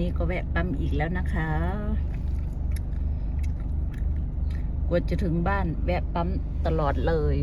นี้ก็แวะปั๊มอีกแล้วนะคะกว่าจะถึงบ้านแวะปั๊มตลอดเลย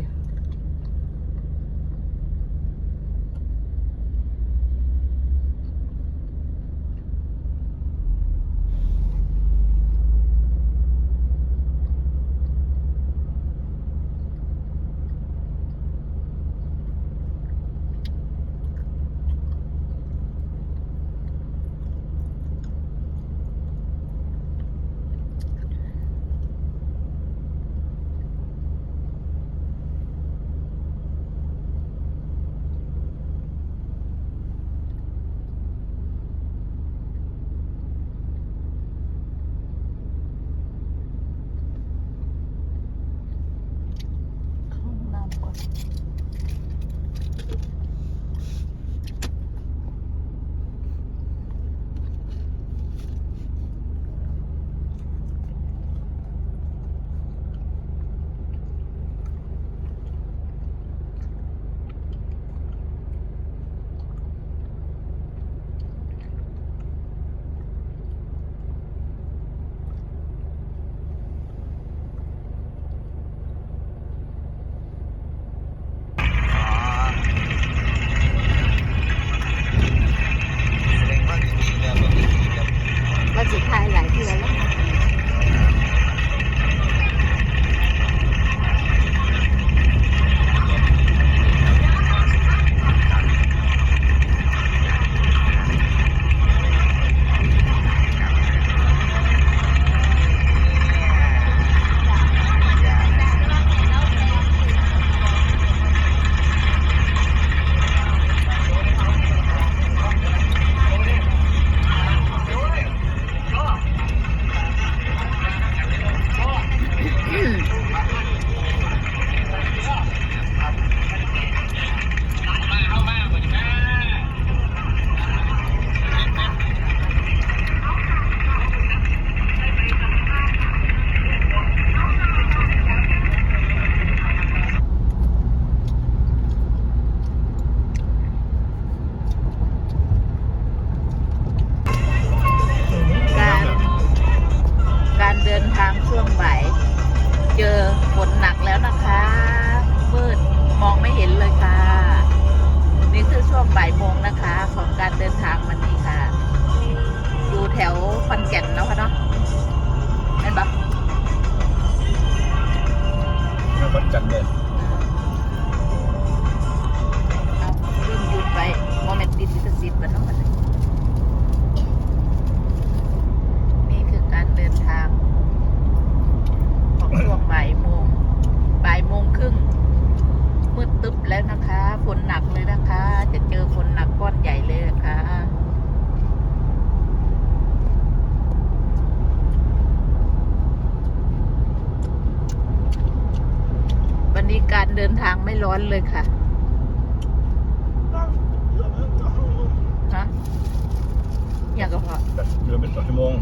อยากกระเพาะเดินเป็นสองชั่วโมง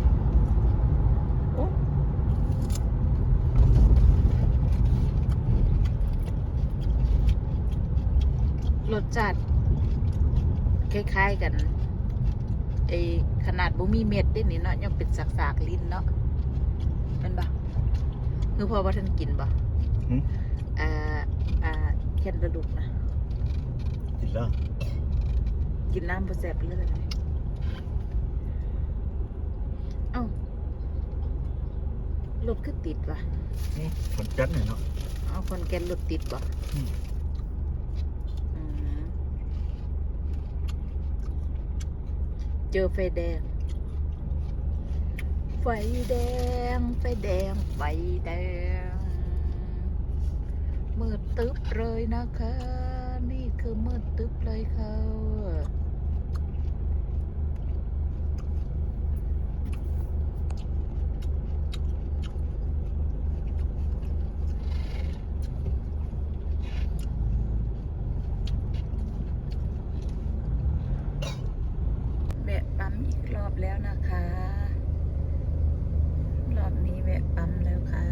โอ้รสจัดคล้ายๆกันไอขนาดบ่มีเม็ดเด้นี่เนาะยังเป็นสากๆลิ้นเนาะเป็นปะคือพอว่าท่านกินปะหืมอ่าอ่าแคนกระดูกนะกินแล้วกินน้ำบ่แซ่บเลยเลยเอ้า รถคือติดวะฝนจัดหน่อยเนาะเอาคนแกนรถติดวะอืมอืมเจอไฟแดง ไฟแดง ไฟแดง ไฟแดง มืดตึ๊บเลยนะคะ นี่คือมืดตึ๊บเลยค่ะ ปั๊มอีกรอบแล้วนะคะ รอบนี้แวะปั๊มแล้วค่ะ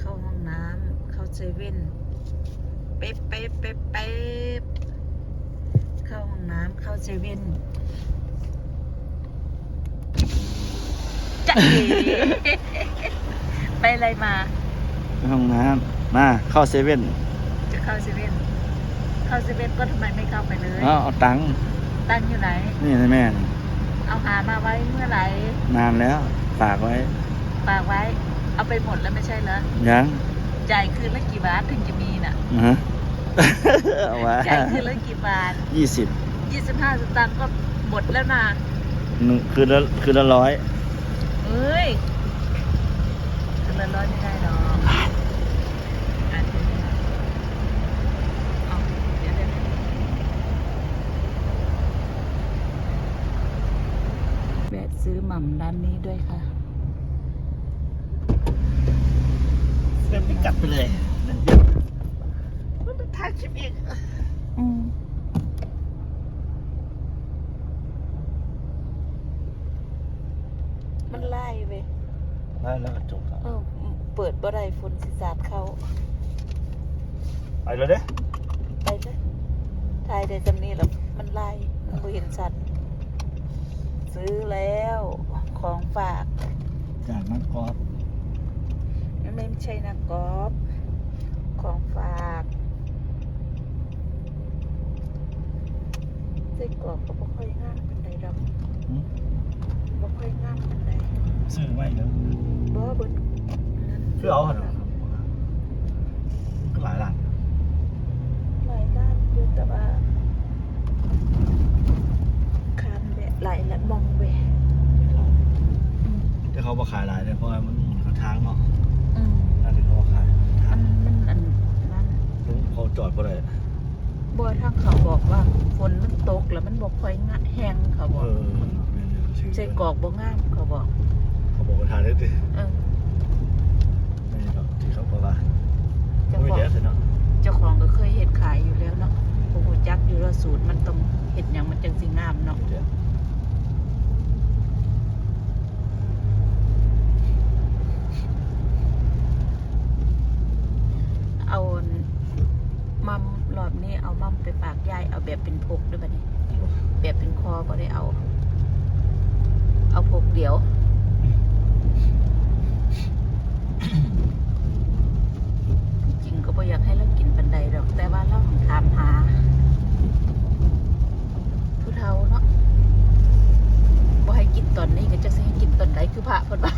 เข้าห้องน้ำเข้าเซเว่นเป๊ะเป๊ะเป๊ะเป๊ะเข้าห้องน้ำเข้าเซเว่นจะเอ๋ไปอะไรมาไปห้องน้ำมาเข้าเซเว่นจะเข้าเซเว่นเข้าเซเว่นก็ทำไมไม่เข้าไปเลยเอาเอาตังค์ ตั้งอยู่ไหน นี่นะแม่นี่เอาหามาไว้เมื่อไหร่นานแล้วฝากไว้ฝากไว้ เอาไปหมดแล้วไม่ใช่เหรอ ยังจ่ายคืนละกี่บาทถึงจะมีน่ะฮะ เอาไว้จ่ายคืนละกี่บาทยี่สิบยี่สิบห้าสตางค์ก็หมดแล้วนะหนึ่งคืนละคืนละร้อยเอ้ยคืนละร้อยไม่ได้หรอกอะเดี๋ยวๆเอาเดี๋ยวๆแวะซื้อหม่ำร้านนี้ด้วยค่ะเล่นพิกัดไปเลยมันเป็นทางคลิปอีกอืมมันไล่เว้ยได้แล้วก็จบแล้วเออเปิดบ่ได้ฝนสิสาดเข้าไปเลยเด้ไปเลยทายได้จำนี้แล้วมันไล่มันบ่เห็นสัตว์ซื้อแล้ว ของฝาก จากนั้นก็ มันไม่ใช่นะกอล์ฟของฝากไส้กรอกก็บ่ค่อยงามปานใดดอกบ่ค่อยงามปานใดซื้อไว้แล้วบ่เบิดซื้อเอาเหรอก็หลายหลังหลายด้านอยู่แต่ว่าคานแบะหลายและมองเวอืมแต่เขาบอกขายหลายเลยเพราะว่ามันเขาทางเนาะอืม น่าจะเขาบอกขายทา มั ง นมันอันนั้น ลุง เขาจอดบ่ได้บ่ทางเขาบอกว่าฝนมันตกแล้วมันบ่ค่อยงะแห้งเขาบเออกอใส่กรอกบ่งามเขาบอกเขาบอกว่าทานได้ดิเออไม่หรอกที่เขาบอกว่าเจ้าไม่ของแย่สิเนาะเจ้าของก็เคยเฮ็ดขายอยู่แล้วเนาะโอ้โหจักอยู่ว่าสูตรมันต้องเฮ็ดหยังมันจังสิงามเนาะไม่แย่เอามัมรอบนี้เอามัมไปฝากยายเอาแบบเป็นพกด้วยบัดนี้ แบบเป็นคอบ่ได้เอา เอาพกเดียว จริงก็บ่อยากให้เรากินปันใดดอก แต่ว่าเราถามหา ผู้เฒ่าเนาะบ่ให้กินตอนนี้ก็จะสิให้กินตอนใดคือพระเพิ่นว่า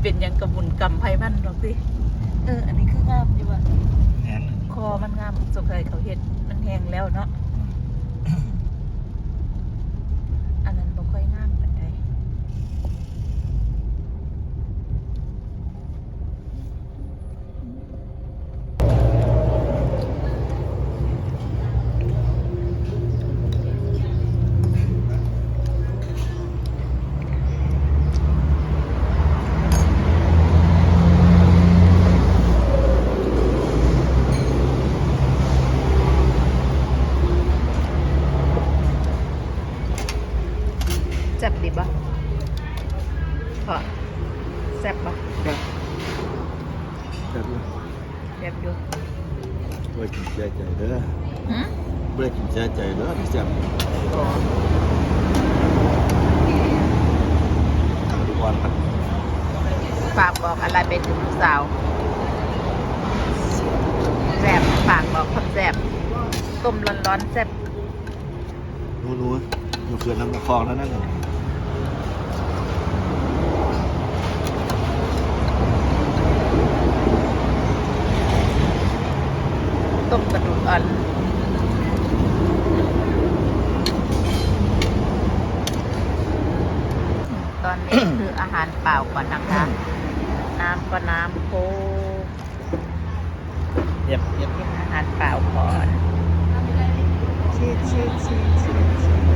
เป็นหยังกระบุญกรรมไผมันดอกสิเออ อันนี้คืองามอยู่ว่ะ แหน คอมัน งามสงสัยเขาเห็ดมันแห้งแล้วเนาะ โอ้ทุกวันครับฝากบอกอะไรไปถึงลูกสาวแซ่บฝากบอกคนแซ่บต้มร้อนๆแซ่บหนูหนูอยู่เขื่อนลำตะคองแล้วนั่นน่ะต้มกระดูกอ่อนตอนนี้ คื ออาหารเปล่าก่อนนะคะ น้ำก็น้ำโค้กเย็บเย็บกินอาหารเปล่าก่อนชีสชีสชีสชีสชีส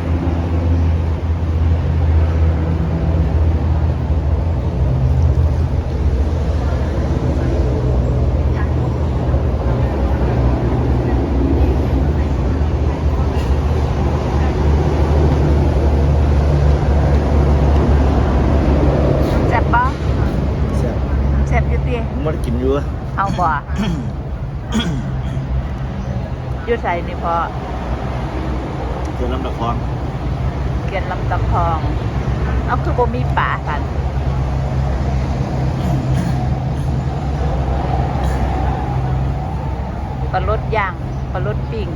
แซ่บปะ แซ่บ แซ่บอยุติ ผมไมันกินอยู่อะ เอา บ่อยุใส่นี่พอเขื่อนลำตะคองเกียนลำตะคอง เอาคือบ่มีป่ากันปลาลดย่างปลาลดปิ้ง